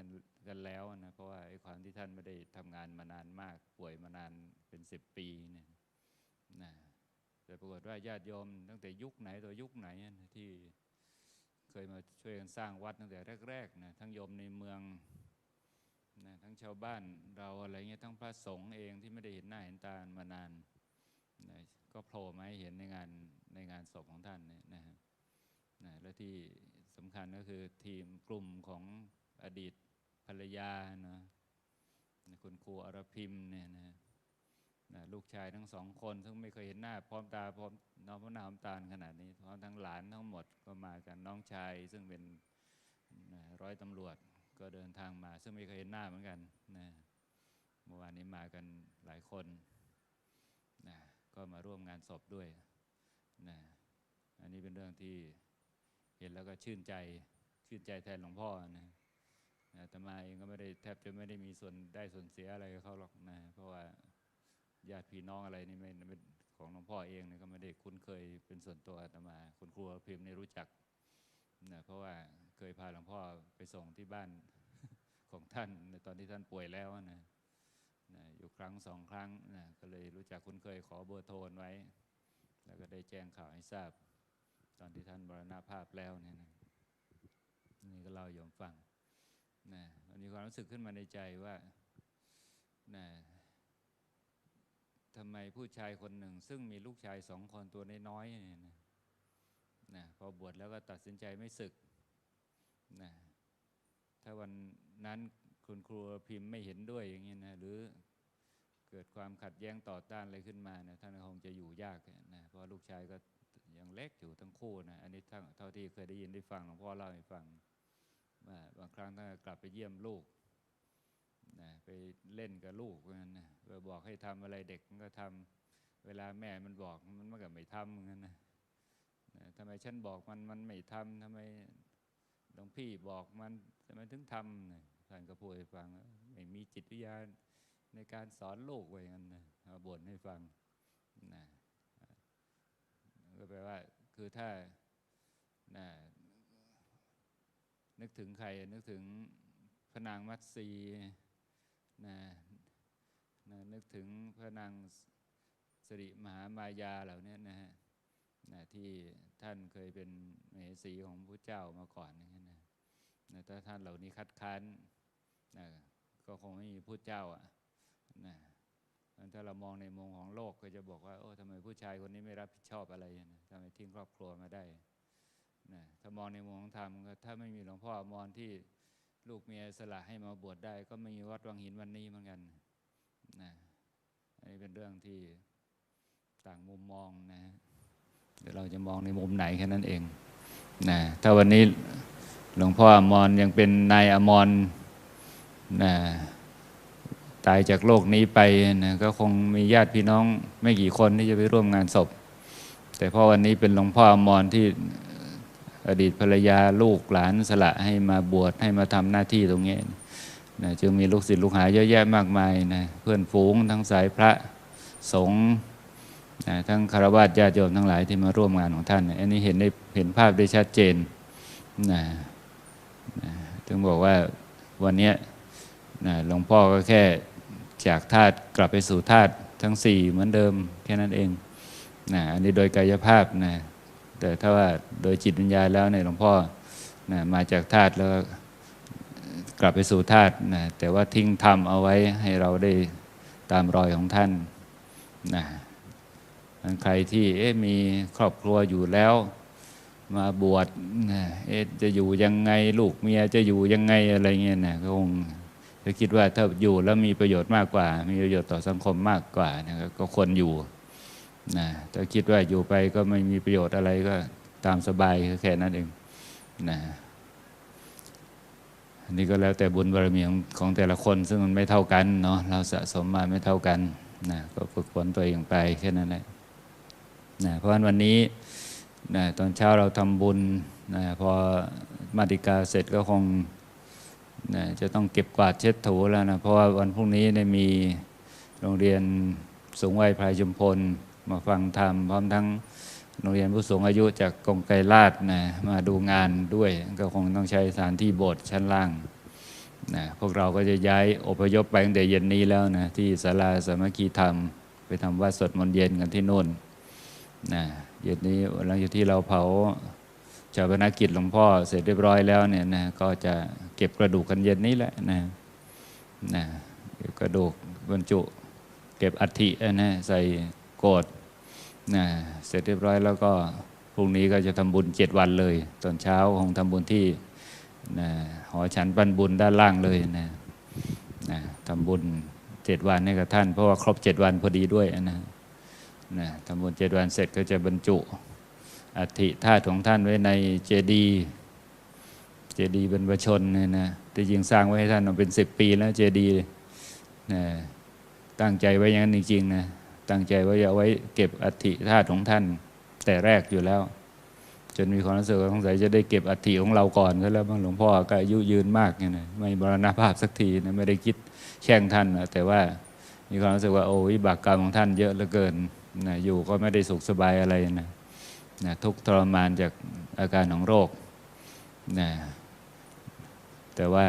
กันกันแล้วนะเพราะว่าไอ้ความที่ท่านไม่ได้ทำงานมานานมาก ป่วยมานานเป็นสิบปีเนี่ยนะแต่ปรากฏว่าญาติโยมตั้งแต่ยุคไหนตัวยุคไหนที่เคยมาช่วยกันสร้างวัดตั้งแต่แรกๆนะทั้งโยมในเมืองนะทั้งชาวบ้านเราอะไรเงี้ยทั้งพระสงฆ์เองที่ไม่ได้เห็นหน้าเห็นตามานานนะก็โผล่มาให้เห็นในงานในงานศพของท่านเนี่ยนะนะและที่สำคัญก็คือทีมกลุ่มของอดีต รรยานะคุณครูอรพิมเนี่ยนะนะลูกชายทั้งสองคน ซึ่งไม่เคยเห็นหน้า พร้อมตาพร้อมน้องพระนามตาลขนาดนี้พร้อมทั้งหลานทั้งหมดก็มากันน้องชาย ซึ่งเป็นนะร้อยตำรวจก็เดินทางมา ซึ่งไม่เคยเห็นหน้าเหมือนกันนะเมื่อวานนี้มากันหลายคนนะก็มาร่วมงานศพด้วยนะอันนี้เป็นเรื่องที่เห็นแล้วก็ชื่นใจชื่นใจแทนหลวงพ่อนะนะ แต่มาเองก็ไม่ได้แทบจะไม่ได้มีส่วนได้ส่วนเสียอะไรเขาหรอกนะ เพราะว่าญาติพี่น้องอะไรนี่ไม่ของหลวงพ่อเองเนี่ยก็ไม่ได้คุ้นเคยเป็นส่วนตัวอาตมา คุณครูพิมพ์นี่รู้จักนะเพราะว่าเคยพาหลวงพ่อไปส่งที่บ้านของท่านในตอนที่ท่านป่วยแล้วนะนะอยู่ครั้งสองครั้งนะก็เลยรู้จักคุ้นเคยขอเบอร์โทรไว้ แล้วก็ได้แจ้งข่าวให้ทราบ ตอนที่ท่านมรณภาพแล้วเนี่ยนะนี่ก็เล่าโยมฟัง นะมันมีความรู้สึกขึ้นมาในใจว่านะทำไมผู้ชายคนหนึ่ง ซึ่งมีลูกชายสองคนตัวน้อยๆเนี่ยนะนะพอบวชแล้วก็ตัดสินใจไม่ศึกนะถ้าวันนั้นคุณครูพิมพ์ไม่เห็นด้วยอย่างนี้นะหรือเกิดความขัดแย้งต่อต้านอะไรขึ้นมานะท่านคงจะอยู่ยากนะเพราะลูกชายก็ยังเล็กอยู่ทั้งคู่นะอันนี้เท่าที่เคยได้ยินได้ฟังหลวงพ่อเล่าให้ฟัง บางครั้งท่านกลับไปเยี่ยมลูกนะไปเล่นกับลูกนั่นนะบอกให้ทำอะไรเด็กมันก็ทำเวลาแม่มันบอกมันมันก็ไม่ทำเหมือนกันนะนะทำไมฉันบอกมันมันไม่ทำทำไมหลวงพี่บอกมันทำไมถึงทำนะท่านก็พูดให้ฟังไม่มีจิตวิทยาณในการสอนลูกไว้งั้นนะบ่นให้ฟังนะก็แปลว่าคือถ้านะ นึกถึงใคร นึกถึงพระนางมัตสีนะนะนึกถึงพระนางสิริมหามายาเหล่านี้นะฮะนะที่ท่านเคยเป็นมเหสีของพระเจ้ามาก่อนนะนะนะถ้าท่านเหล่านี้คัดค้านนะก็คงไม่มีพระเจ้าอะนะถ้าเรามองในมุมของโลกก็จะบอกว่าโอ้ทำไมผู้ชายคนนี้ไม่รับผิดชอบอะไรนะทำไมทิ้งครอบครัวมาได้ นะถ้ามองในมุมของธรรมก็ถ้าไม่มีหลวงพ่อมอนที่ลูกเมียสละให้มาบวชได้ ก็ไม่มีวัดวังหินวันนี้เหมือนกันนะอันนี้เป็นเรื่องที่ต่างมุมมองนะเดี๋ยวเราจะมองในมุมไหนแค่นั้นเองนะถ้าวันนี้หลวงพ่ออมรยังเป็นนายอมรนะตายจากโลกนี้ไปนะก็คงมีญาติพี่น้องไม่กี่คนที่จะไปร่วมงานศพ แต่พอวันนี้เป็นหลวงพ่ออมรที่ อดีตภรรยาลูกหลานสละให้มาบวชให้มาทำหน้าที่ตรงนี้นะจึงมีลูกศิษย์ลูกหาเยอะแยะมากมายนะเพื่อนฝูงทั้งสายพระสงฆ์นะทั้งคารวะญาติโยมทั้งหลายที่มาร่วมงานของท่าน อันนี้เห็นได้เห็นภาพได้ชัดเจนนะนะถึงบอกว่าวันนี้นะหลวงพ่อก็แค่จากธาตุกลับไปสู่ธาตุทั้งสี่เหมือนเดิมแค่นั้นเองนะอันนี้โดยกายภาพนะ แต่ถ้าว่าโดยจิตวิญญาณแล้วเนี่ยหลวงพ่อนะมาจากธาตุแล้วกลับไปสู่ธาตุนะแต่ว่าทิ้งธรรมเอาไว้ให้เราได้ตามรอยของท่านนะใครที่เอ๊ะมีครอบครัวอยู่แล้วมาบวชนะเอ๊ะจะอยู่ยังไงลูกเมียจะอยู่ยังไงอะไรเงี้ยนะก็คงจะคิดว่าถ้าอยู่แล้วมีประโยชน์มากกว่า มีประโยชน์ต่อสังคมมากกว่านะก็ควรอยู่ นะถ้าคิดว่าอยู่ไปก็ไม่มีประโยชน์อะไรก็ตามสบายแค่นั้นเองนะอันนี้ก็แล้วแต่บุญบารมีของของแต่ละคน ซึ่งมันไม่เท่ากันเนาะเราสะสมมาไม่เท่ากันนะก็ฝึกฝนตัวเองไปแค่นั้นแหละนะเพราะฉะนั้นวันนี้นะตอนเช้าเราทำบุญนะพอมาติกาเสร็จก็คงนะจะต้องเก็บกวาดเช็ดถูแล้วนะเพราะว่าวันพรุ่งนี้เนี่ยมีโรงเรียนสูงวัยพายชุมพล มาฟังธรรมพร้อมทั้งโรงเรียนผู้สูงอายุจากกรมไกรลาดนะมาดูงานด้วย ก็คงต้องใช้สถานที่โบสถ์ชั้นล่างนะพวกเราก็จะย้ายอพยพไปตั้งแต่เย็นนี้แล้วนะที่ศาลาสามัคคีธรรม ไปทำวัดสดมนเย็นกันที่โน่นนะเย็นนี้หลังจากที่เราเผาชาปนกิจหลวงพ่อเสร็จเรียบร้อยแล้วเนี่ยนะก็จะเก็บกระดูกกันเย็นนี้แหละนะนะเก็บกระดูกบรรจุ เก็บอัฐินะใส่โกด นะเสร็จเรียบร้อยแล้วก็พรุ่งนี้ก็จะทำบุญเจ็ดวันเลย ตอนเช้าคงทำบุญที่นะหอฉันปันบุญด้านล่างเลยนะนะทำบุญเจ็ดวันให้กับท่าน เพราะว่าครบเจ็ดวันพอดีด้วยนะนะทำบุญเจ็ดวันเสร็จก็จะบรรจุอัฐิธาตุของท่านไว้ในเจดีย์เจดีย์บรรพชนเนี่ยนะที่จริงสร้างไว้ให้ท่านมาเป็นสิบปีแล้วเจดีย์นะตั้งใจไว้อย่างนั้นจริงๆนะ ตั้งใจว่าจะเอาไว้เก็บอัฐิธาตุของท่าน แต่แรกอยู่แล้ว จนมีความรู้สึกว่าสงสัยจะได้เก็บอัฐิของเราก่อนซะแล้วบ้างหลวงพ่อก็อายุยืนมากเนี่ยนะไม่บรณภาพสักทีนะไม่ได้คิดแช่งท่านนะแต่ว่ามีความรู้สึกว่าโอ้วิบากกรรมของท่านเยอะเหลือเกินนะอยู่ก็ไม่ได้สุขสบายอะไรนะนะทุกทรมานจากอาการของโรคนะแต่ว่า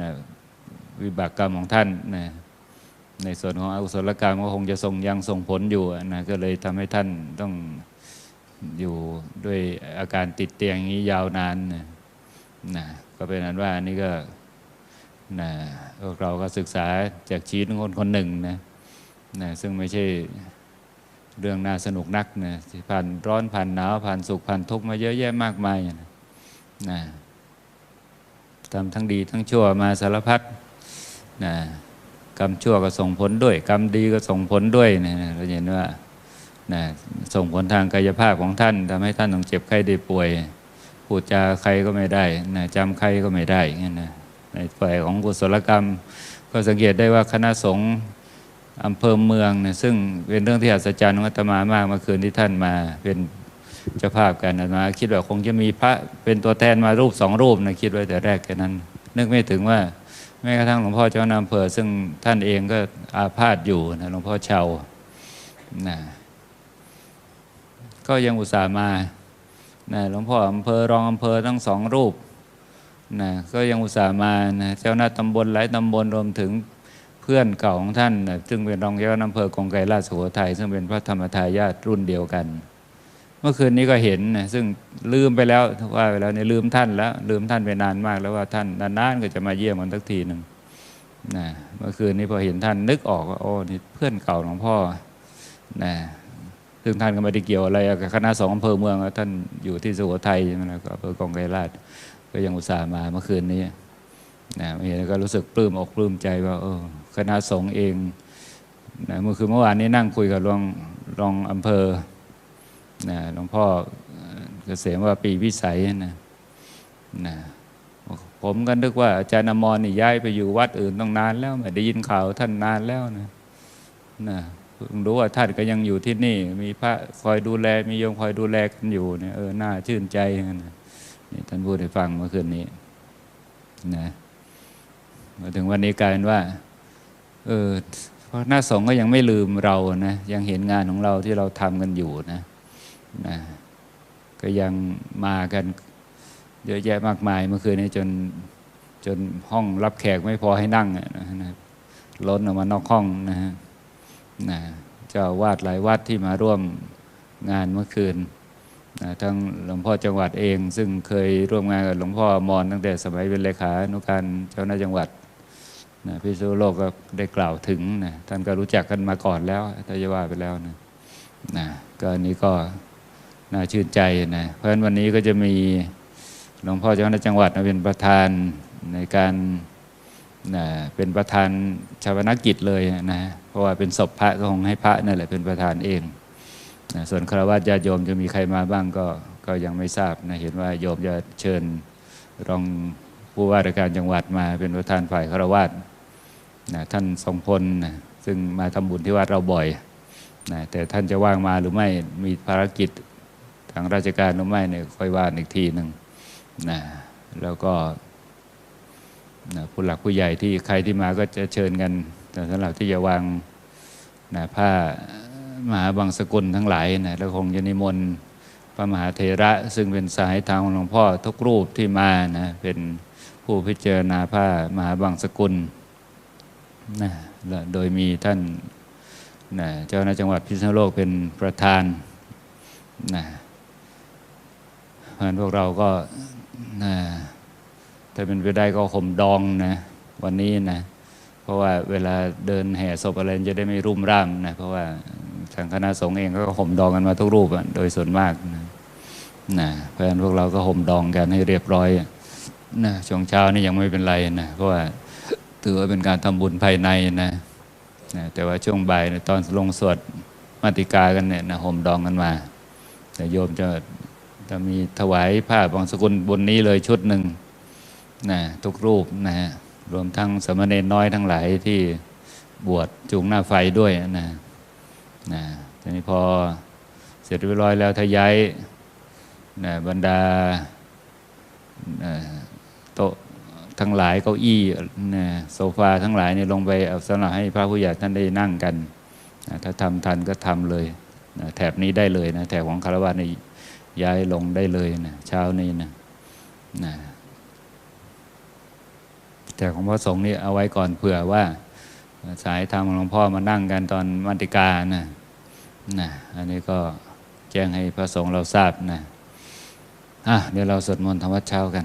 นะวิบากกรรมของท่านนะ ในส่วนของอกุศลกรรมก็คงจะส่งยังส่งผลอยู่นะก็เลยทำให้ท่านต้องอยู่ด้วยอาการติดเตียงอย่างนี้ยาวนานนะนะก็เป็นนั้นว่าอันนี้ก็นะพวกเราก็ศึกษาจากชีวิตคนคนหนึ่งนะนะซึ่งไม่ใช่เรื่องน่าสนุกนักนะที่ผ่านร้อนผ่านหนาวผ่านสุขผ่านทุกข์มาเยอะแยะมากมายนะนะทำทั้งดีทั้งชั่วมาสารพัดนะ กรรมชั่วก็ส่งผลด้วย กรรมดีก็ส่งผลด้วยนะเราเห็นว่านะส่งผลทางกายภาพของท่านทำให้ท่านต้องเจ็บไข้ได้ป่วย พูดจาใครก็ไม่ได้นะจำใครก็ไม่ได้อย่างนี้นะในฝ่ายของกุศลกรรม ก็สังเกตได้ว่าคณะสงฆ์อำเภอเมืองนะซึ่งเป็นเรื่องที่อัศจรรย์ของอาตมามากเมื่อคืนที่ท่านมาเป็นเจ้าภาพกันอาตมาคิดว่าคงจะมีพระเป็นตัวแทนมารูปสองรูปนะคิดไว้แต่แรกแค่นั้น นึกไม่ถึงว่า แม้กระทั่งหลวงพ่อเจ้านาอำเภอซึ่งท่านเองก็อาพาธอยู่นะหลวงพ่อเชานะก็ยังอุตส่าห์มานะหลวงพ่ออำเภอรองอำเภอทั้งสองรูปนะก็ยังอุตส่าห์มานะเจ้าหน้าตำบลหลายตำบลรวมถึงเพื่อนเก่าของท่านนะซึ่งเป็นรองเจ้าหน้าอำเภอกองไกรราชสุโขทัยซึ่งเป็นพระธรรมทายาทรุ่นเดียวกัน เมื่อคืนนี้ก็เห็นนะซึ่งลืมไปแล้วว่าไปแล้วเนี่ยลืมท่านแล้ว ลืมท่านไปนานมากแล้วว่าท่านนานๆก็จะมาเยี่ยมกันสักทีหนึ่งนะเมื่อคืนนี้พอเห็นท่านนึกออกว่าโอ้นี่เพื่อนเก่าหลวงพ่อนะซึ่งท่านก็ไม่ได้เกี่ยวอะไรกับคณะสองอำเภอเมืองท่านอยู่ที่สุโขทัยใช่ไหมแล้วก็อำเภอกองไกรราช ก็ยังอุตส่าห์มาเมื่อคืนนี้นะเห็นแล้วก็รู้สึกปลื้มอกปลื้มใจว่าเออคณะสงฆ์เองนะเมื่อคืนเมื่อวานนี้นั่งคุยกับรองรองอำเภอ นะหลวงพ่อเกษมว่าปีวิสัยนะนะผมก็นึกว่าอาจารย์อมรนี่ย้ายไปอยู่วัดอื่นต้องนานแล้วไม่ได้ยินข่าวท่านนานแล้วนะนะเพิ่งรู้ว่าท่านก็ยังอยู่ที่นี่ มีพระคอยดูแลมีโยมคอยดูแลกันอยู่เนี่ยเออน่าชื่นใจนะนี่ท่านพูดให้ฟังเมื่อคืนนี้นะมาถึงวันนี้กลายเป็นว่า เออพระหน้าสงฆ์ก็ยังไม่ลืมเรานะยังเห็นงานของเราที่เราทำกันอยู่นะ นะก็ยังมากันเยอะแยะมากมายเมื่อคืนนี้จนจนห้องรับแขกไม่พอให้นั่งนะล้นออกมานอกห้องนะฮะนะเจ้าวาดหลายวัดที่มาร่วมงานเมื่อคืนนะทั้งหลวงพ่อจังหวัดเอง ซึ่งเคยร่วมงานกับหลวงพ่อมอนตั้งแต่สมัยเป็นเลขานุการเจ้าหน้าจังหวัดนะพิษณุโลกก็ได้กล่าวถึงนะท่านก็รู้จักกันมาก่อนแล้วถ้าจะว่าไปแล้วนะนะก็นนี้ก็ น่าชื่นใจนะเพราะฉะนั้นวันนี้ก็จะมีหลวงพ่อเจ้าหน้าจังหวัดมาเป็นประธานในการนะเป็นประธานชาวนกิจเลยนะเพราะว่าเป็นศพพระก็คงให้พระนั่นแหละเป็นประธานเองนะส่วนคารวะญาโยมจะมีใครมาบ้างก็ก็ยังไม่ทราบนะเห็นว่าโยมจะเชิญรองผู้ว่าราชการจังหวัดมาเป็นประธานฝ่ายคารวะนะท่านทรงพลนะซึ่งมาทำบุญที่วัดเราบ่อยนะแต่ท่านจะว่างมาหรือไม่มีภารกิจ ทางราชการหรือไม่เนี่ยค่อยว่าอีกทีหนึ่งนะแล้วก็นะผู้หลักผู้ใหญ่ที่ใครที่มาก็จะเชิญกันแต่สำหรับที่จะวางนะผ้ามหาบางสกุลทั้งหลายนะแล้วคงจะนิมนต์พระมหาเถระซึ่งเป็นสายทางของหลวงพ่อทุกรูปที่มานะเป็นผู้พิจารณาผ้ามหาบังสกุลนะและโดยมีท่านนะเจ้าหน้าจังหวัดพิษณุโลกเป็นประธานนะ เพราะฉะนั้นพวกเราก็นะถ้าเป็นไปได้ก็ข่มดองนะวันนี้นะเพราะว่าเวลาเดินแห่ศพอะไรจะได้ไม่รุ่มร่ามนะเพราะว่าทางคณะสงฆ์เองก็ข่มดองกันมาทุกรูปอะโดยส่วนมากนะนะเพราะฉะนั้นพวกเราก็ห่มดองกันให้เรียบร้อยนะช่วงเช้านี่ยังไม่เป็นไรนะเพราะว่าถือว่าเป็นการทำบุญภายในนะนะแต่ว่าช่วงบ่ายนยตอนลงสวดมาติกากันเนี่ยนะห่มดองกันมาแต่โยมจะ จะมีถวายผ้าบางสกุลบนนี้เลยชุดหนึ่งนะทุกรูปนะฮะรวมทั้งสามเณรน้อยทั้งหลายที่บวชจูงหน้าไฟด้วยนะนะทีนี้พอเสร็จเรียบร้อยแล้วถ้าย้ายนะบรรดาโต๊ะทั้งหลายเก้าอี้นะโซฟาทั้งหลายเนี่ยลงไปเอาสำหรับให้พระผู้ใหญ่ท่านได้นั่งกันนะถ้าทำทันก็ทำเลยนะแถบนี้ได้เลยนะแถบของคารวะใน ย้ายลงได้เลยนะเช้านี้นะนะแต่ของพระสงฆ์นี่เอาไว้ก่อนเผื่อว่า สายธรรมของหลวงพ่อมานั่งกันตอนมัติกานะนะอันนี้ก็แจ้งให้พระสงฆ์เราทราบนะอะเดี๋ยวเราสวดมนต์ธรรมวัดเช้ากัน